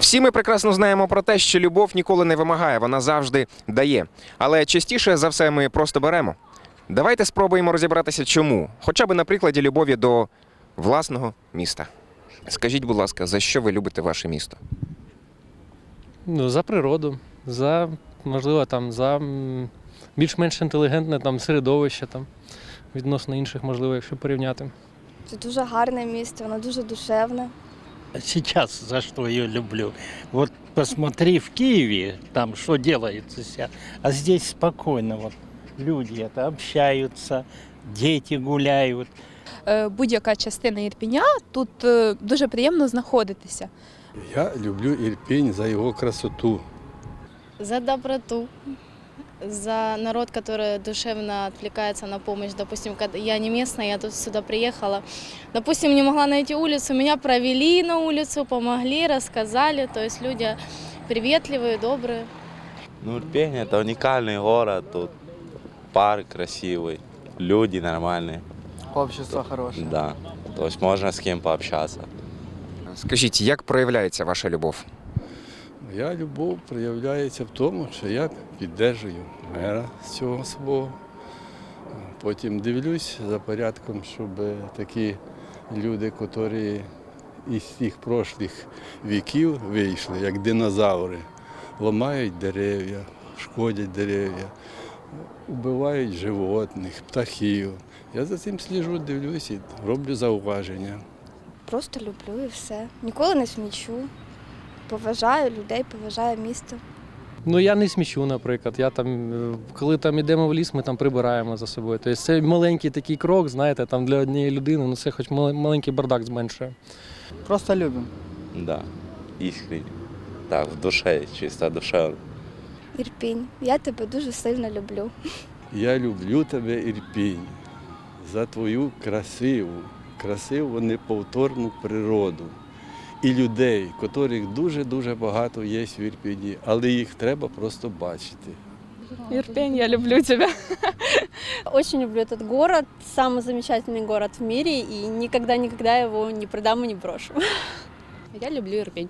Всі ми прекрасно знаємо про те, що любов ніколи не вимагає, вона завжди дає. Але частіше за все ми просто беремо. Давайте спробуємо розібратися, чому, хоча б на прикладі любові до власного міста. Скажіть, будь ласка, за що ви любите ваше місто? Ну, за природу, за, можливо, там, за більш-менш інтелігентне там, середовище там, відносно інших, можливо, якщо порівняти. Це дуже гарне місто, воно дуже душевне. Сейчас за что ее люблю. Вот посмотри в Киеве, там что делается ся, а здесь спокойно вот люди это общаются, дети гуляют. Е, будь-яка частина Ірпіня тут е, дуже приємно знаходитися. Я люблю Ірпінь за його красоту. За доброту, за народ, который душевно отвлекается на помощь. Допустим, когда я не местная, я тут сюда приехала. Допустим, не могла найти улицу, меня провели на улицу, помогли, рассказали. То есть люди приветливые, добрые. Ну, Ирпень – это уникальный город, тут парк красивый, люди нормальные, Общество хорошее. да. То есть можно с кем пообщаться. Скажіть, як проявляється ваша любов? Моя любов проявляється в тому, що я піддержую мера з цього свого. Потім дивлюсь за порядком, щоб такі люди, які із тих прошлих віків вийшли, як динозаври, ламають дерев'я, шкодять дерев'я, вбивають животних, птахів. Я за цим сліжу, дивлюсь і роблю зауваження. Просто люблю і все. Ніколи не смічу. Поважаю людей, поважаю місто. Ну, я не смічу, наприклад. Я там, е, коли там йдемо в ліс, ми там прибираємо за собою. Тобто це маленький такий крок, знаєте, там для однієї людини, ну це хоч маленький бардак зменшує. Просто любим. Да, искренне. Так, в душе, чисто душевно. Ірпінь, я тебе дуже сильно люблю. Я люблю тебе, Ірпінь, за твою красиву, красиву неповторну природу і людей, котрих дуже-дуже багато є в Ірпіні, але їх треба просто бачити. Ірпінь, я люблю тебе. Очень люблю этот город, самый замечательный город в мире, и никогда-никогда его не продам и не брошу. Я люблю Ирпень.